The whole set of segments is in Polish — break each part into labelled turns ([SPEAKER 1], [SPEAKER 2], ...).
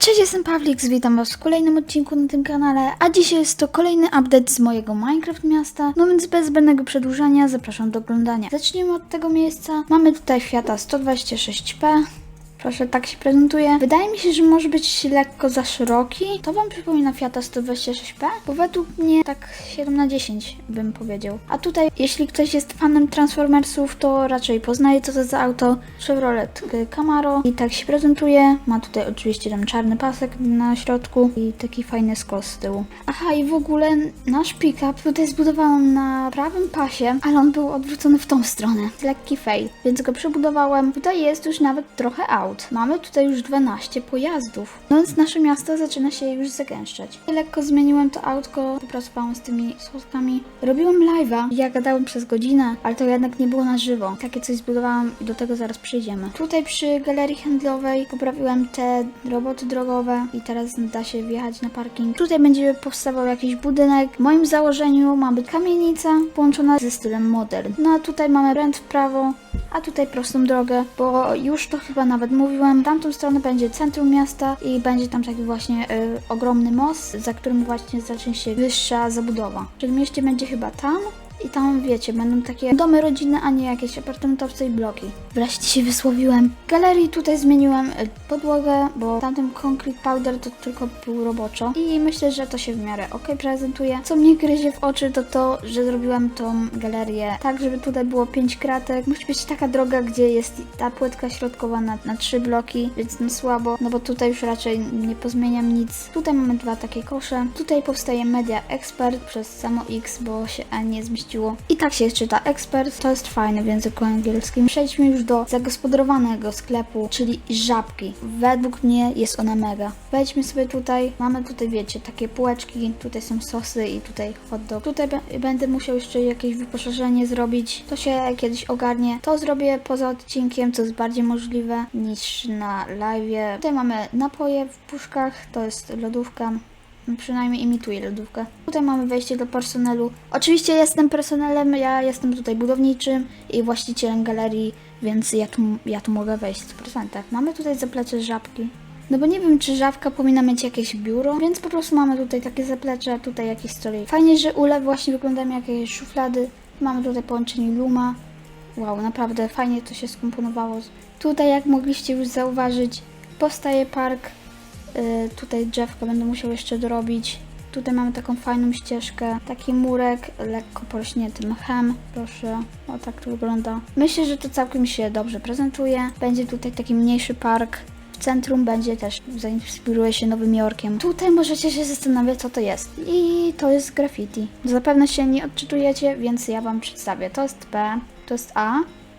[SPEAKER 1] Cześć, jestem Pawlik, witam was w kolejnym odcinku na tym kanale, a dzisiaj jest to kolejny update z mojego Minecraft miasta, no więc bez zbędnego przedłużania zapraszam do oglądania. Zacznijmy od tego miejsca. Mamy tutaj Fiata 126P. Proszę, tak się prezentuje. Wydaje mi się, że może być lekko za szeroki. To wam przypomina Fiata 126P, bo według mnie tak 7 na 10 bym powiedział. A tutaj, jeśli ktoś jest fanem Transformersów, to raczej poznaje co to za auto. Chevrolet Camaro i tak się prezentuje. Ma tutaj oczywiście ten czarny pasek na środku i taki fajny skos z tyłu. Aha, i w ogóle nasz pick-up tutaj zbudowałam na prawym pasie, ale on był odwrócony w tą stronę. Lekki fail, więc go przebudowałem. Tutaj jest już nawet trochę aut. Mamy tutaj już 12 pojazdów, no więc nasze miasto zaczyna się już zagęszczać. Lekko zmieniłem to autko, popracowałam z tymi schodkami. Robiłam live'a, ja gadałem przez godzinę, ale to jednak nie było na żywo. Takie coś zbudowałam i do tego zaraz przejdziemy. Tutaj przy galerii handlowej poprawiłem te roboty drogowe i teraz da się wjechać na parking. Tutaj będzie powstawał jakiś budynek. W moim założeniu ma być kamienica połączona ze stylem modern. No a tutaj mamy ręd w prawo, a tutaj prostą drogę, bo już to chyba nawet mówiłam. Tamtą stronę będzie centrum miasta i będzie tam taki właśnie y, ogromny most, za którym właśnie zacznie się wyższa zabudowa. W mieście będzie chyba tam. I tam, wiecie, będą takie domy rodzinne, a nie jakieś apartamentowce i bloki. Wreszcie się wysłowiłem. W galerii tutaj zmieniłem y, podłogę, bo tamten concrete powder to tylko był roboczo. I myślę, że to się w miarę ok prezentuje. Co mnie gryzie w oczy, to to, że zrobiłam tą galerię tak, żeby tutaj było 5 kratek. Musi być taka droga, gdzie jest ta płytka środkowa na, na 3 bloki, więc no słabo, no bo tutaj już raczej nie pozmieniam nic. Tutaj mamy dwa takie kosze. Tutaj powstaje Media Expert przez samo X, bo się E nie zmieściło. I tak się czyta Expert, to jest fajne w języku angielskim. Przejdźmy już do zagospodarowanego sklepu, czyli żabki. Według mnie jest ona mega. Wejdźmy sobie tutaj, mamy tutaj wiecie, takie półeczki, tutaj są sosy i tutaj hot dog. Tutaj będę musiał jeszcze jakieś wyposażenie zrobić, to się kiedyś ogarnie. To zrobię poza odcinkiem, co jest bardziej możliwe niż na live. Tutaj mamy napoje w puszkach, to jest lodówka, przynajmniej imituje lodówkę. Tutaj mamy wejście do personelu. Oczywiście jestem personelem, ja jestem tutaj budowniczym i właścicielem galerii, więc ja tu, ja tu mogę wejść w 100%. Mamy tutaj zaplecze żabki. No bo nie wiem, czy żabka powinna mieć jakieś biuro, więc po prostu mamy tutaj takie zaplecze, tutaj jakiś stolik. Fajnie, że ule właśnie wyglądają jak jakieś szuflady. Mamy tutaj połączenie Luma. Wow, naprawdę fajnie to się skomponowało. Tutaj, jak mogliście już zauważyć, powstaje park tutaj drzewko będę musiał jeszcze dorobić. Tutaj mamy taką fajną ścieżkę, taki murek, lekko porośnięty mchem. Proszę, o tak to wygląda. Myślę, że to całkiem się dobrze prezentuje. Będzie tutaj taki mniejszy park. W centrum będzie też, zainspiruje się Nowym Jorkiem. Tutaj możecie się zastanawiać, co to jest. I to jest graffiti. Zapewne się nie odczytujecie, więc ja Wam przedstawię. To jest P, to jest A,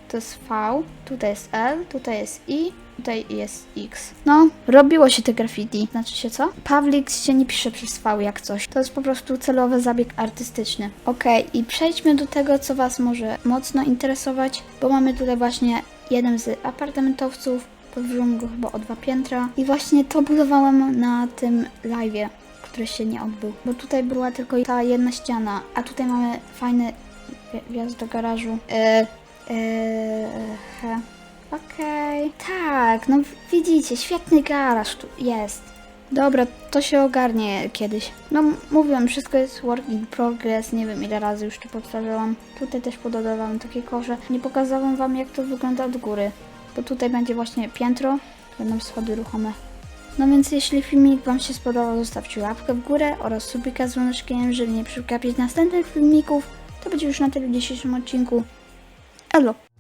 [SPEAKER 1] to jest V, tutaj jest L, tutaj jest I, tutaj jest X. No, robiło się te graffiti. Znaczy się co? Pawlik się nie pisze przez V jak coś. To jest po prostu celowy zabieg artystyczny. Okej, i przejdźmy do tego, co Was może mocno interesować, bo mamy tutaj właśnie jeden z apartamentowców. Podwyższyłam go chyba o dwa piętra. I właśnie to budowałam na tym live'ie, który się nie odbył. Bo tutaj była tylko ta jedna ściana, a tutaj mamy fajny wja- wjazd do garażu. Eee, he. Okej. Tak, no widzicie, świetny garaż tu jest. Dobra, to się ogarnie kiedyś. No m- mówiłem, wszystko jest work in progress, nie wiem ile razy już to powtarzałam. Tutaj też pododawałam takie kosze. Nie pokazałam wam jak to wygląda od góry, bo tutaj będzie właśnie piętro, będą schody ruchome. No więc jeśli filmik wam się spodobał, zostawcie łapkę w górę oraz subika z dzwoneczkiem, żeby nie przegapić następnych filmików. To będzie już na tyle w dzisiejszym odcinku. Elo!